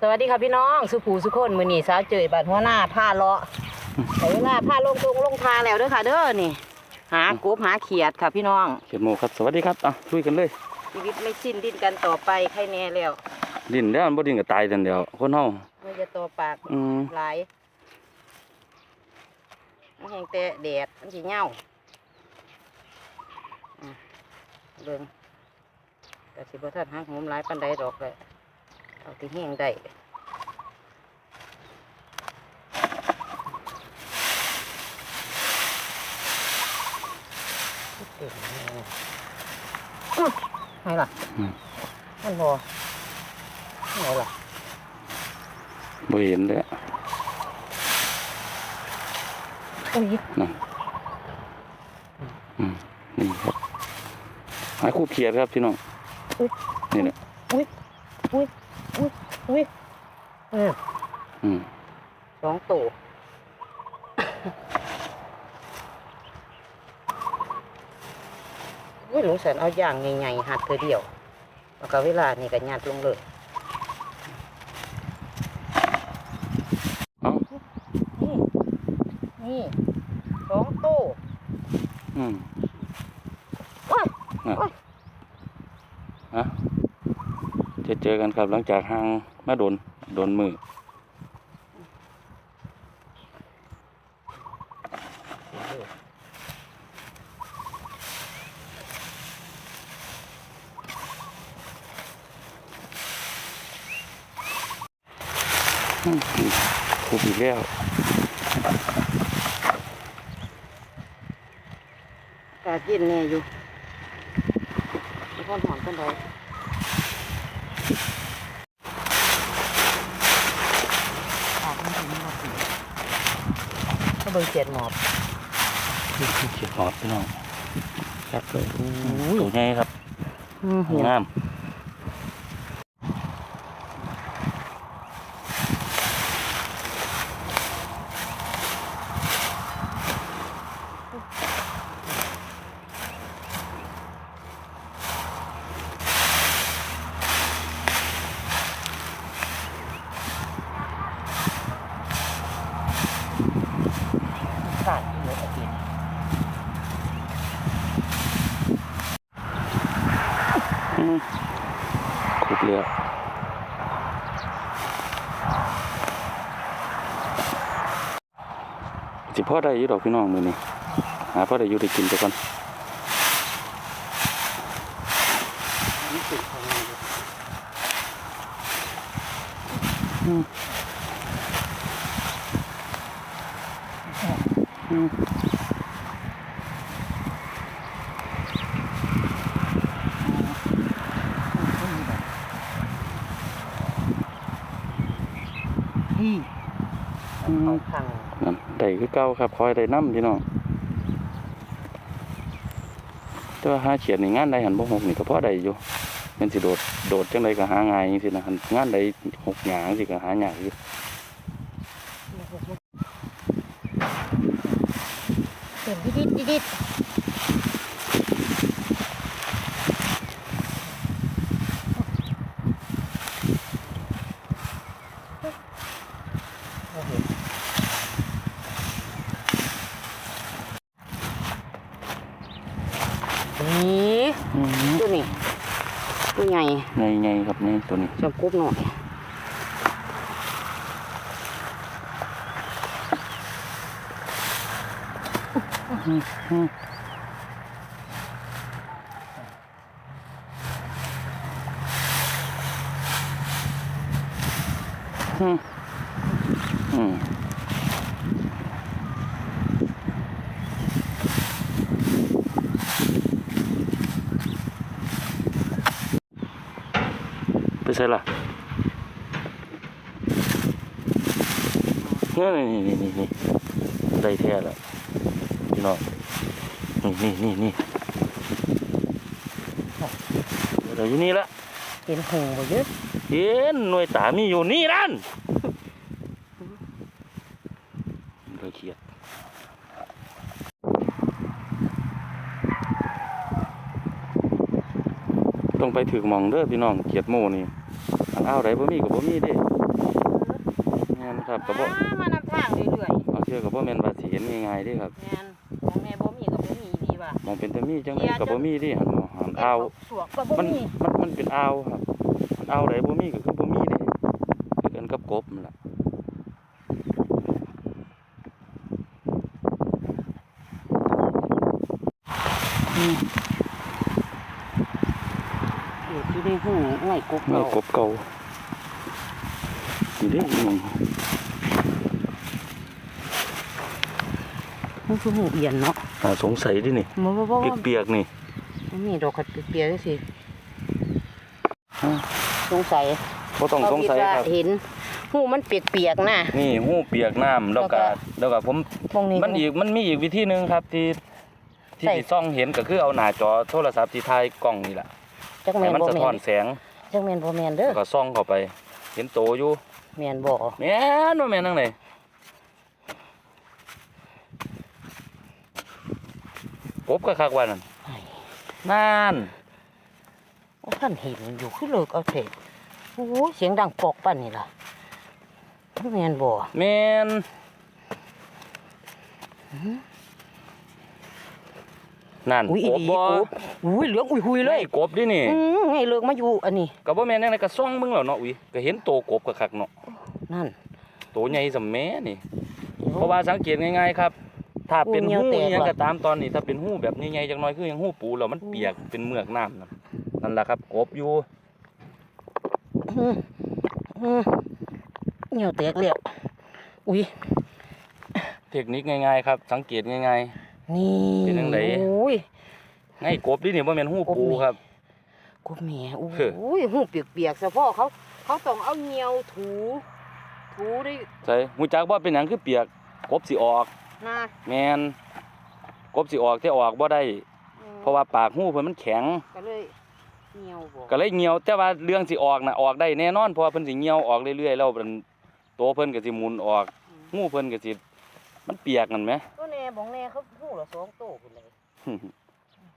สวัสดีค่ะพี่น้องสุภูสุคนมือนี่สาวเจยบัดหัวหน้าผ้าเลาะแต่เวลาผ้าลงตรงลงทาแล้วเด้อค่ะเด้อนี่ หากบหาเขียดค่ะพี่น้องเขียดหมูครับสวัสดีครับอะลุยกันเลยชีวิตไม่สิ้นดิ้นกันต่อไปใครแน่แล้วดินแล้วมันบ่ดินก็ตายทันเดียวคนเฮาไม่จะต่อปากอืมหลายมันแห้งแต่แดดมันสิเหงาอะเบิ่งแต่สิบ่ทันหางหอมหลายปานใดดอกเลย เอาที่แห้งได้เต็มเลยอื้อไงล่ะมันบ่ไงล่ะบ่เห็นเลยโอ้ยนั่นนี่ครับหาคู่เขียดครับพี่น้องนี่แหละอุ้ยอุ้ย อุ้ยอุ้ยเอออืมสองตัวอุ้ยหลวงแสนเอาอย่างใหญ่ๆหัดเธอเดียว แล้วก็เวลานี่ก็ยัดลงเลยเอ้านี่นี่สองตัวอืม โอ้ยอะ โอ้ยอะจะ เจอกันครับ หลังจากห่างมาโดนโดนมือคุบอีกแล้วกากินแน่อยู่ไม่ค่อนหอนกันเลยปากมันถึงหมดสิถ้า เบิ่งเจ็ดหมอบนี่คือเขียดหอดพี่น้องครับเลยอู้ตัวใหญ่ครับอืมเห็นงาม ขาดเยอะอาทิตย์ ขุดเรือสิพ่อได้อยู่ดอกพี่น้องมือนี่หาพ่อได้อยู่ได้กินไปก่อนนี่สุดของมันอยู่ อืม พี่ อืม เอาขัง นั่นได้ คือเก่าครับ คอยได้น้ำพี่น้องแต่ว่าหาเขียดนี่งานใดหันบ่หกนี่ก็พอได้อยู่มันสิโดดโดดจังไดก็หาง่ายจังซี่นะหันงานใดหกหยางสิก็หายากอยู่เต็มดิดดิดดิดเอาเห็นนี่ อืม ตัวนี้ตัวใหญ่ ใหญ่ๆครับนี่ ตัวนี้จำกุบหน่อยอืมอืม อืมอืมไปใส่ละนี่นี่นี่นี่นี่ได้แท้แล้วพี่น้องนี่นี่นี่นี่เดี๋ยวอยู่นี่ละเห็นหูบ่เยอะเห็นหน่วยตามีอยู่นี่นั่นเลยเขียดต้องไปถึงหมองเด้อพี่น้องเขียดโมนี่ อันอ้าวไรบ่มีกับบ่มีเด้แม่นครับก็บ่มามานำทางเรื่อยเอาเชื่อก็บ่แม่นว่าสิเห็นง่ายๆเด้ครับๆแม่นของแม่บ่มีกับบ่มีดีว่ะมองเป็นตะมีจังไดก็บ่มีเดิหันบ่หันอ่าวสวกก็บ่มันมีมันมันเป็นอ่าวครับมันอ่าวใดบ่มีก็คือบ่มีเด้คือกันกับกบนั่นล่ะอ ยู่ที่ได้หูง่ายกบแม่เรากบเก่านี่เด้อีหยังมันคือหูเอียนเนาะน่าสงสัยดินี่บ่บ่บ่บ่เปียกๆนี่มันมีดอกกัดเปียกๆจังซี่ฮะสงสัยบ่ต้องสงสัยเขาดว่าครับ เห็นหูมันเปียกๆนะนี่หูเปียกน้ำแล้วก็แล้วก็แล้วก็ผมตรงนี้ มันอีกมันมีอีกวิธีหนึงครับที่ที่ใส่สิซ่องเห็นก็คือเอาหน้าจอโทรศัพท์ที่ถ่ายกล้องนี่ล่ะ จักให้แม่นมันบ่สะแม่ท้อนนแสงจักแม่นบ่แม่นเด้อแล้วก็ส่องเข้าไป เห็นโตอยู่แม่นบ่แม่นบ่แม่นจังไดกบก็คักว่านั่นไอ้นั่นว่าท่านเห็นอยู่คือเลิกเอาเถอะโอ้ยเสียงดังปอกปั่นนี่ล่ะแม่นบ่แม่น นั่นอุ้ยอีกบดีบ่กบอุ้ยเหลืองอุ้ยหุยเลยไอ้กบดินี่อืมไงเลิกมาอยู่อันนี้ก็บ่แม่นจังไดก็ส่องมึงแล้วเนาะอุ้ยก็เห็นโตกบก็คักเนาะนั่น โตใหญ่สำแม่นี่ เพราะว่าสังเกตง่ายๆครับ ถ้าเป็นหูหูเหี่ยวแตกอิหยังเหรอก็ตามตอนนี้ ถ้าเป็นหูแบบใหญ่ๆจังน้อยคือหยังหูปูแล้วมันเปียกเป็นเมือกน้ำนั่นนั่นแหละครับกบอยู่ อืมอืมเหี่ยวแตกแล้วอุ้ย เทคนิคง่ายๆครับ สังเกตง่าย นี่เป็นจั่งใดโอ้ยๆง่ายกบดินี่บ่แม่นหูปูกบนี่ครับกบแม่โอ้เฮ้อยหูเปียกๆซะพ่อเขา เขาต้องเอาเหนียวถู ถูได้ใช่หูจักว่าเป็นหยังคือเปียกกบสิออก นะแม่นกบสิออกแต่ออกบ่ได้ อืมเพราะว่าปากหูเพิ่นมันแข็ง ก็เลยเหนียวบ่ก็เลยเหี่ยวแต่ว่าเรื่องสิออกน่ะออกได้แน่นอนเพราะว่าเพิ่นสิเหี่ยวออกเรื่อยๆแล้วมันโตวเพิ่นก็สิหมุนออกอืมหูเพิ่นก็สิ มันเปียกนั่นไหมตัวแน่บองแน่เขาหูละสองโตพุ่นเลย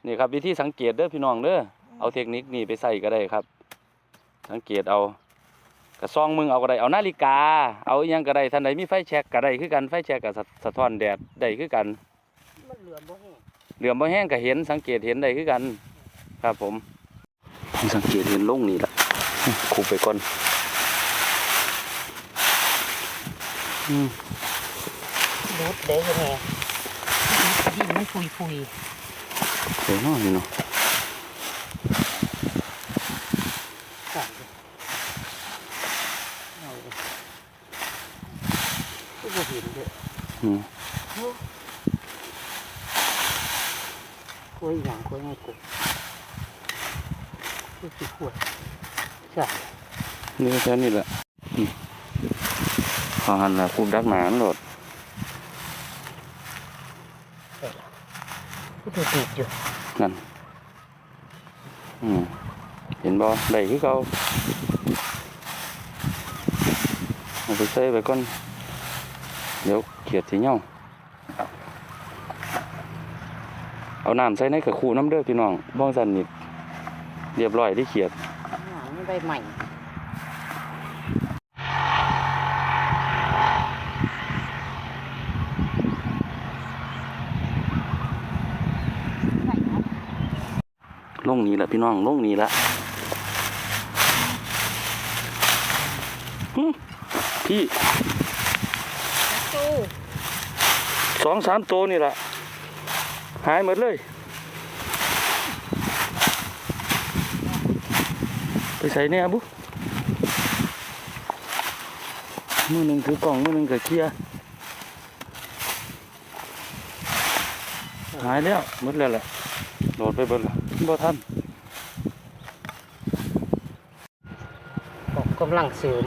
นี่ครับวิธีสังเกตเด้อพี่น้องเด้อเอาเทคนิคนี้ไปใส่ก็ได้ครับ สังเกตเอากระซองมึงเอาก็ได้เอานาฬิกา เอาอิหยังก็ได้ท่านใดมีไฟแช็กก็ได้คือกันไฟแช็กก็สะสะท้อนแดดได้คือกันมันเหลือมบ่แห้งเหลือมบ่แห้งก็เห็นสังเกตเห็นได้คือกัน ครับผมสังเกตเห็นลงนี่ละคูไปก่อนอืม ดูดเด้อแม่ดินมันฟุยเดี๋ยวน้อยเนาะๆสั่นเลยเอาเลยก็บ่เห็นเด้ออืมกล้วยหยังกล้วยไงกบคือสิขวดใช่นี่ก็แค่นี้แหละอืมขอหันละคูดักหนานโหลด ดูดีอยู่นั่นอืมเห็นบ่ได้คือเขาเอาไปใส่ไปก่อนเดี๋ยวเขียดสิเหย่าเอาน้ำใส่ในกระคูน้ำเด้อพี่น้องบ้องสันนิดเรียบร้อยที่เขียดหางมันใบใหม่ งนี้แหละพี่น้องลงนี้ละหึพี่ตู้สองสามตัวนี่แหละหายหมดเลย ไปใส่เนี่ยบุมือหนึ่งถือกล่องมือหนึ่งก็เคลียร์หายแล้วหมดแล้วแหละโดดไปเบิดละ บ่ทันออกกำลังเสริม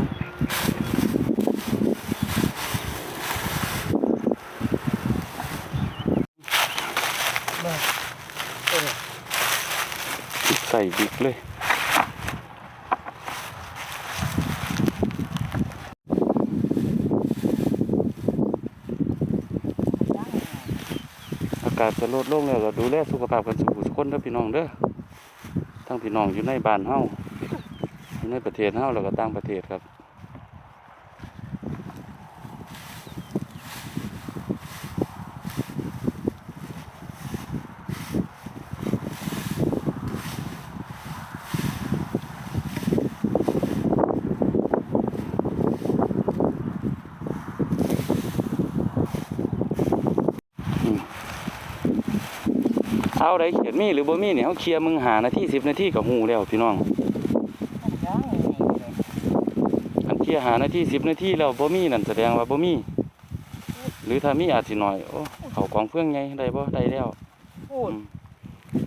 บ้าเป็นใส่บิ๊กเลยาศจะลดลงแล้วก็ดูแลสุขภาพกันสุขสุขคนเด้อพี่น้องเด้อทั้งพี่น้องอยู่ในบ้านเฮาอยู่ในประเทศเฮาแล้วก็ต่างประเทศครับาวใดเขียนมีหรือบ่มีเนี่ยเฮาเคลียร์มึงหานาที10นาทีก็ฮู้แล้วพี่น้องยังไงเลยอันเคลียร์หานาที10นาทีแล้วบ่มีนั่นแสดงว่าบ่มี หรือถ้ามีอาจสิน้อยโอ้เขากองเฟืองใหญ่ได้บ่ได้แล้วพูดอืม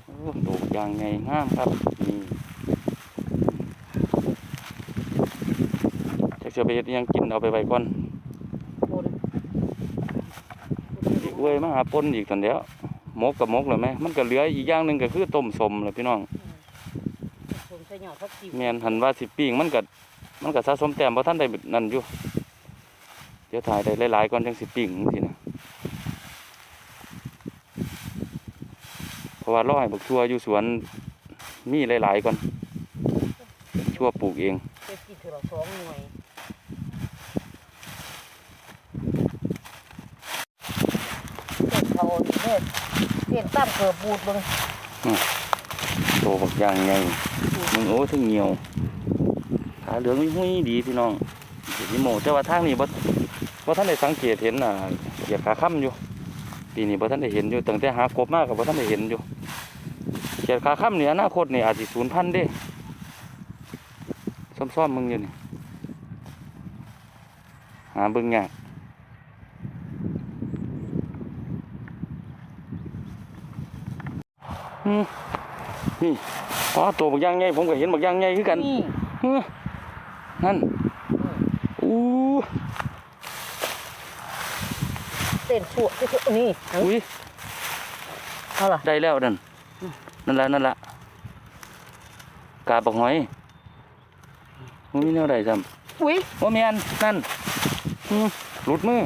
โอ้ดอกยางใหญ่งามครับนี่จักสิเอาไปเฮ็ดอิหยังกินเอาไปไว้ก่อนพูดอีกเว้ยมาหาปนอีกตอนเดียวห มกกับหมกเลยไหมมันก็เหลืออีกอย่างหนึ่งก็คือต้มสมแหละพี่น้องผมใส่หยอดพักจีแม่นหันว่าสิปิ้งมันก็มันก็สะสมแต้มบ่ทันได้นั่นอยู่เดี๋ยวถ่ายได้หลายๆก่อนจังสิปิ้งจังซี่นะเพราะว่าร้อยบักทั่วอยู่สวนมีหลายๆก่อนชั่วปลูกเองจะกินเถื่อละสองหน่วย เส้นเขาดีเลยเส้นตั้มเกือบบูดเบิ่งโตบักอย่างไงมึงโอ้ถึงเหนียวขาเหลืองหุ้ยๆดีพี่น้องเดี๋ยวนี้โมแต่ว่าทางนี้บ่บ่ทันได้สังเกตเห็นอ่าเหยียบขาค่ำอยู่ปีนี้บ่ทันได้เห็นอยู่ตั้งแต่หากบมากก็บ่ทันได้เห็นอยู่เขียดขาค่ำนี่อนาคตนี่อาจสิสูญพันธุ์เด้ซ่อมๆมึงอยู่นี่หาเบิ่งยากอืม นี่อ๋อตัวบักย่างใหญ่ผมก็เห็นบักย่างใหญ่คือกันนี่เฮ้อนั่นอู้เส้นชั่วนี่อุ้ยเอาล่ะได้แล้วนั่นนั่นละนั่นละกาบบักหอยมันมีแนวใดซ้อุ้ยำว่าแมนนั่นอืมหลุดมือ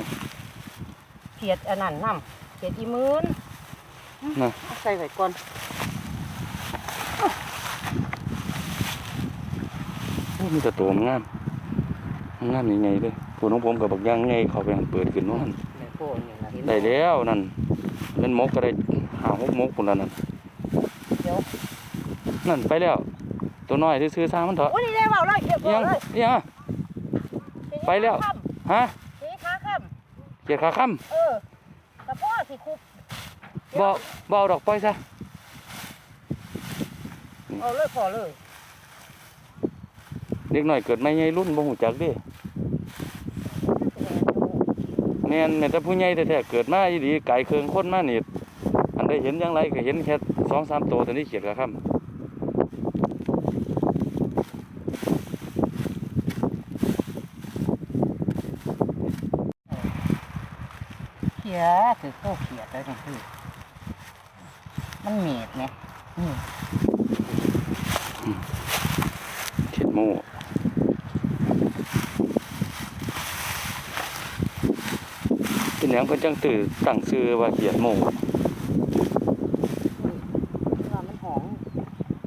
เขียดอันนั้นน้ำเขียดอีมื่นน่ะ เอาใส่ไว้ก่อน โอ้ มีแต่ตัวมันงามมันงามยังไงเลยผู้น้องผมกับบักย่างไงเขาไปหันเปิดขึ้นนู่นในโฟนนี่นะเห็นบ่ได้แล้วนั่นเป็นมกก็ได้หาหกมกคนละนั่นเดี๋ยวนั่นไปแล้ว ตัวน้อยซื้อๆทางมันเถอะโอ้ยนี่ได้เปล่าเลยเก็บอิหยังเลยอิหยังอะไปแล้วฮะสีขาค่เกียดขาค่ำเออแต่พ่อสิคุบำบ่บ่เอาดอกปล่อยซะเอาเลยพอเลย เด็กน้อยเกิดไม่ใหญ่รุ่นบ่หูจักเด้แม่นแม่นแต่ผู้ใหญ่แท้ๆเกิดมาอีหลีไก่เคืองคนมานี่อันได้เห็นอย่างไรก็เห็นแค่2-3ตัวแต่นี่เขียดขาค่ำเขียคือโคเขียดเลยนี่คือมันเมีดไงอืมเขียดหมูเป็น หยังเพิ่นจังตื่นตั้งชื่อว่าเขียดหมูว่ามันหอม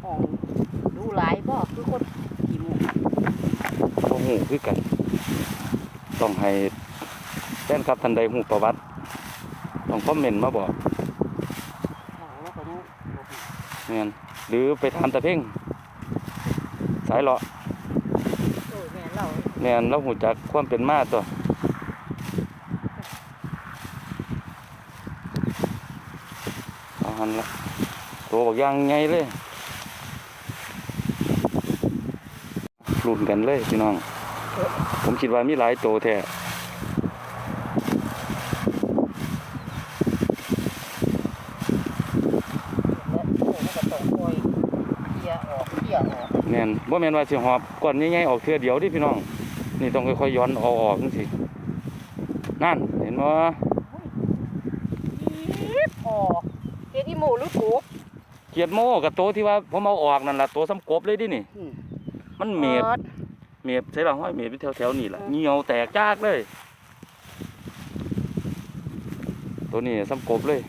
หอมดูหลายบ่คือคนกี่หมูบ่ฮู้คือกัน ต้องให้แฟนคลับท่านใดฮู้ประวัติต้องคอมเมนต์มาบอกหอมแล้วก็ยังบ่ฮู้แม่นหรือไปถามตาเพ่งสายเลาะเออแม่เราแม่นเราหูจักความเป็นมาตัวเอา หันละตัวบักยางไงเลยรุ่นกันเลยพี่น้อง ผมคิดว่ามีหลายตัวแท้แมันก็ต้องคอยเคลียร์ออกเคลียร์ออกแม่นบ่แม่นว่าสิหอบก้อนใหญ่ๆออกเทื่อเดียวดิพี่น้อง นี่ต้องค่อยๆย้อนเอาออกจังซี่นั่นเห็นบ่ อีบออกเฮ็ดอี หมูหรือกูเกียดโมกับตัวที่ว่าผมเอาออกนั่นล่ะตัวซ้ำกบเลยดินี่อืมมันเมียบออดเมียบใช่หรอห้อยเมียบอยู่แถวๆนี่ล่ะเหี่ยวแตกจากเลย ตัวนี้ซ้ำกบเลย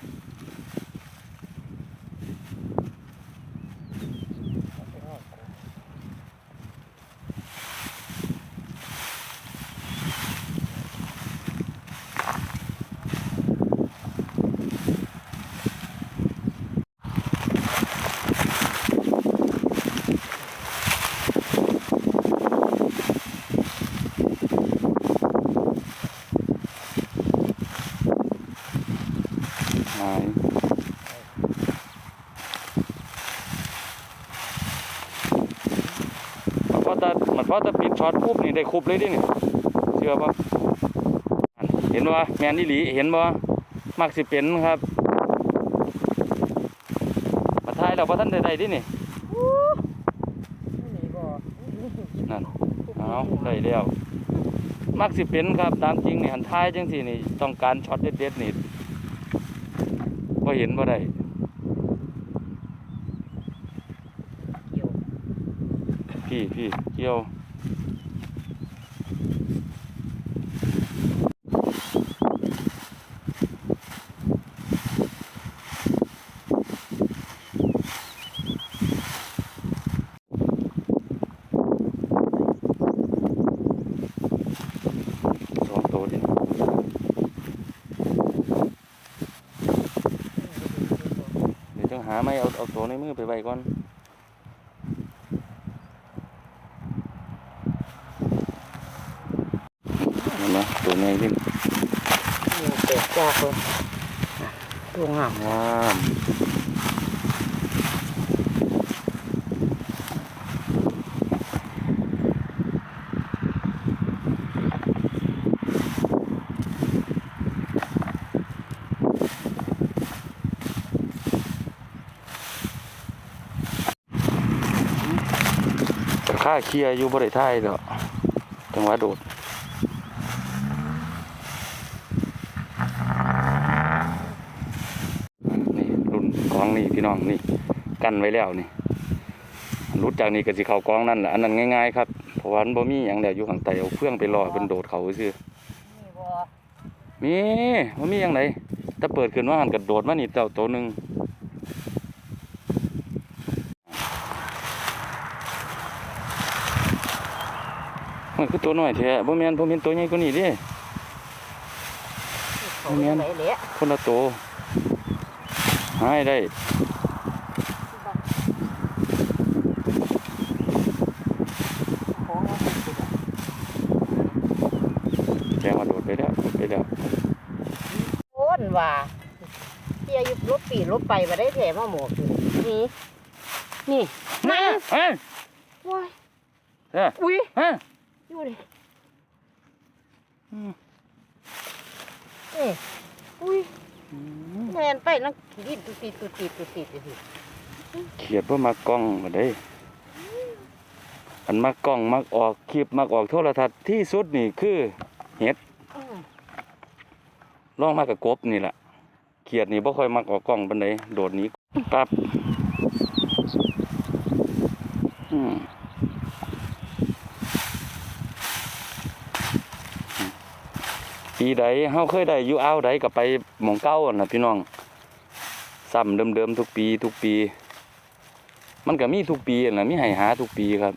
ายมันพอจะมันพอจะปิดช็อตปุ๊บนี่ได้ครบเลยดิเนี่ยเชื่อปะเห็นว่าแมนนี่หลีเห็นปะมักสิเป็นครับมาทายเราพะท่านใดๆดิเนี่ยนั่นเอาได้แล้วมักสิเป็นครับตามจริงเนี่ยหันท้ายจังสินี่ต้องการช็อตเด็ดๆนี่ บ่เห็นบ่ได้เกี่ยวพี่พี่เกี่ยวสองตัวดิเดี๋ยวจังหาไม่เอาเอาตัว ในมือไปไว้ก่อนเห็นไหมตัวใหญ่ยิ่งแตกจากเลยตัวงามว้า เคลียร์อยู่บริไทยดอกจังหวะโดดนี่รุ่นกองนี่พี่น้องนี่กันไว้แล้วนี่รุดจากนี้ก็สิเข้ากองนั่นแหละอันนั้นง่ายๆครับเพราะว่ามันบ่มีหยังแล้วอยู่ข้างใต้เอาเฟื่องไปรอเป็นโดดเขาซื่อนี่บ่มีบ่มีหยังไดถ้าเปิดขึ้นว่าหันกระโดดมานี่เจ้าตัวหนึง มันคือตัวน้อยแท้บ่แม่นผมเห็นตัวใหญ่กว่านี้เด้เขาไหนแหละคนละตัวหายได้ของมันเป็นสิแจ้งว่าโดดไปแล้วโดดไปแล้วโอนว่าเฮียอยู่รถปีรถไปมาได้แถมมาหมวกนี่นี่นั่นเฮ้ยว้ายเฮ้ยอุ้ยเฮ้ย อยู่ดิอืมนี่อุ้ยแมนไปนั่งดิดตุติดตุติดตุติดตุติดเขียดว่ามากล้องมาได้ อันมากล้องมักออกคลิปมักออกโทรทัศน์ที่สุดนี่คืออืมลองมากับกบนี่แหละเขียดนี่บ่ค่อยมักออกกล้องปานใดโดดหนี้ปั๊บ ปีใดเฮาเคยได้อยู่อ่าวใดก็ไปหม่องเก่าหั่นน่ะพี่น้องซ้ำเดิมๆทุกปี ทุกปี มันก็มีทุกปีนั่นล่ะมีให้หาทุกปีครับ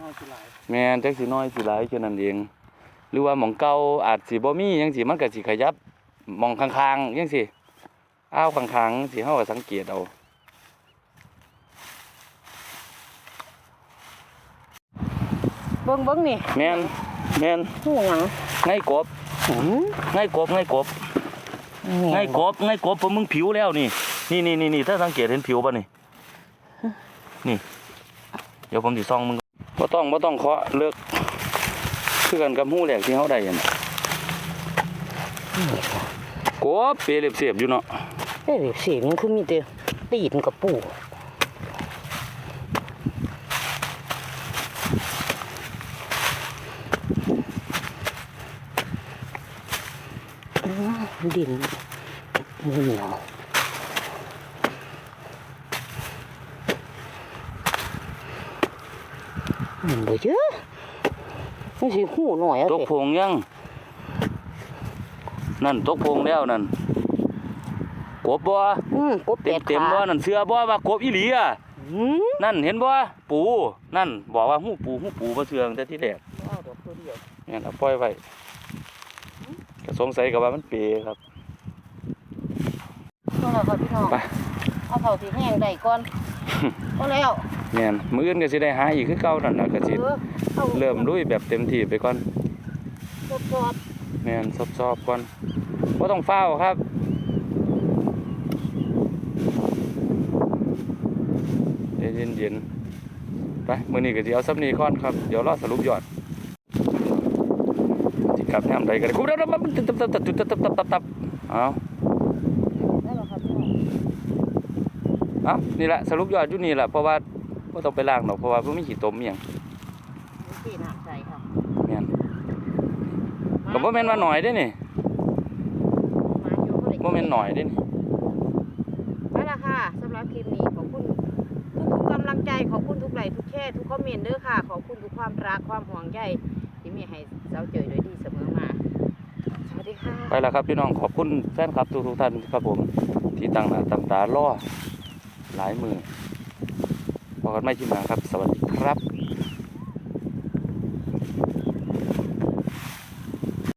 น้อยสิหลายแม่นจักสิน้อยสิหลายแค่นั้นเอง หรือว่าหม่องเก่าอาจสิบ่มีจังซี่มันก็สิขยับหม่องข้างๆจังซี่อ้าวข้างๆสิเฮาก็สังเกตเอาเบิ้งเบิ้งนี่แม่นแม่นหูหยังไงกบ หืมไงกบไงกบไงกบไงกบผมมึงผิวแล้วนี่ นี่นี่นี่นี่ถ้าสังเกตเห็นผิวป่ะนี่นี่ เดี๋ยวผมสิซ่องมึงบ่ต้องบ่ต้องเคาะเลิกคือกันกับหูแหลกที่เฮาได้อั่นน่ะกบเปรียบเสียบอยู่เนาะเอ้ยเสียงมันคือมีแต่ตีนกับปูอืม ดินเหนียวมันบ่เยอะมันสิหูหน่อยเอาตกสิโพงยัง นั่นตกโพงแล้วนั่นกบบ่อืมกบเต็เป็มดเต็มขาบ่นั่นเสือบ่ว่ากบอีหลีอะอืมนั่นเห็นบ่ปูนั่น บอกว่าหูปูหูปูบ่เชื่องแต่ที่แรกเอาดอกตัวเดียวเนี่ยเอาปล่อยไว้ก็ สงสัยกับว่ามันเปครับเอาแล้วครับพี่น้องไปเอาเผาที่แห้งได้ก่อนก็แล้วแม่นมื้ออื่นก็สิได้หาอีกคือเก่านั่นน่ะก็สิเอออาเริ่มลุยแบบเต็มที่ไปก่อนสดแม่นซอบๆก่อนบ่ต้องเฝ้าวครับใจเย็นๆไปมื้อนี้ก็สิเอาซ้ำนี้ก่อนครับ เดี๋ยวรอสรุปยอดสิ กลับยามใดก็ได้คุบตับตับตับตับตับตับตับตับตับตับเอาได้แล้วครับพี่น้องเอานี่แหละสรุปยอดอยู่นี่แหละเพราะว่าบ่ต้องไปล้างดอกเพราะว่าบ่งมีขี้ตมอีหยังนี่ที่น้ำใสค่ะแม่นก็บ่แม่นว่าน้อยเด้นี่มาอยู่บ่ได้บ่แม่นน้อยเด้นี่นั่นแหละค่ะสำหรับคลิปนี้ขอบคุณทุกๆกำลังใจขอบคุณทุกไลค์ทุกแชร์ทุกคอมเมนต์เด้อค่ะขอบคุณทุกความรักความห่วงใยที่ มีให้เจ้าเจยโดยดีเสมอมา สวัสดีค่ะ ไปแล้วครับพี่น้องขอบคุณแฟนคลับทุกๆท่านครับผม ที่ตั้งหน้าตั้งตารอหลายมือพอกันไม่ชิมหาครับ สวัสดีครับ